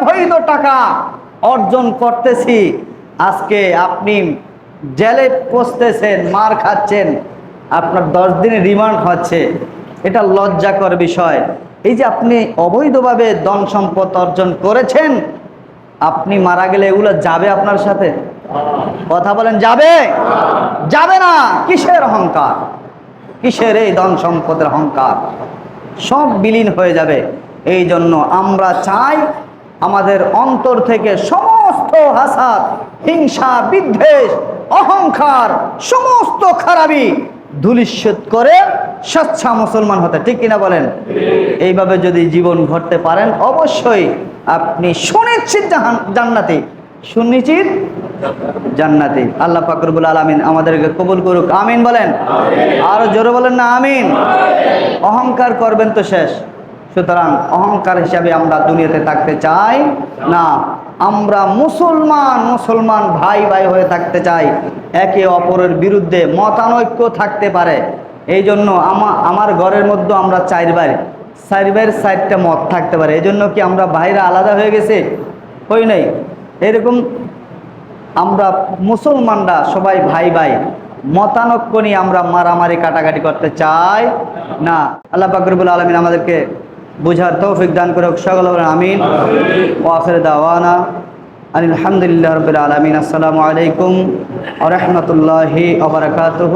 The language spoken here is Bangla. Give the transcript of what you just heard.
অবৈধ টাকা অর্জন করতেছি। আজকে আপনি জেলে পচতেছেন, মার খাচ্ছেন, আপনার দশ দিনের রিমান্ড হচ্ছে। এটা লজ্জাকর বিষয়। এই যে আপনি অবৈধভাবে ধন সম্পদ অর্জন করেছেন, আপনি মারা গেলে এগুলো যাবে আপনার সাথে? কথা বলেন, যাবে? যাবে না। কিসের অহংকার? কিসের এই ধন সম্পদের অহংকার? সব বিলীন হয়ে যাবে। এই জন্য আমরা চাই আমাদের অন্তর থেকে সমস্ত হাসাদ, হিংসা, বিদ্বেষ, অহংকার, সমস্ত খারাপি ধুলিস্যুত করে স্বচ্ছা মুসলমান হতে। ঠিক কিনা বলেন? এইভাবে যদি জীবন ঘটতে পারেন, অবশ্যই আপনি সুনিশ্চিত জান্নাতি। সুনিশ্চিত জান্নাতি। আল্লাহ ফাকরবুল আলমিন আমাদেরকে কবুল করুক। আমিন বলেন? আরও জোরে বলেন না, আমিন। অহংকার করবেন তো শেষ। সুতরাং অহংকার হিসাবে আমরা দুনিয়াতে থাকতে চাই না। আমরা মুসলমান মুসলমান ভাই ভাই হয়ে থাকতে চাই। একে অপরের বিরুদ্ধে মতানৈক্য থাকতে পারে। এই জন্য আমা, আমার ঘরের মধ্যে আমরা চার ভাই। চার ভাইয়ের চারটা মত থাকতে পারে। এই জন্য কি আমরা ভাইরা আলাদা হয়ে গেছে? হই নাই। এরকম আমরা মুসলমানরা সবাই ভাই ভাই। মতানক্য নিয়ে আমরা মারামারি, কাটাকাটি করতে চাই না। আল্লাহ পাকরবুল আলমিন আমাদেরকে বুঝার তৌফিক দান করে হোক। সকল আমিন। ওয়াফের দাওয়ানা আলহামদুলিল্লাহ রবিল আলমিন। আসসালামু আলাইকুম আ রহমতুল্লাহি আবরকাতহ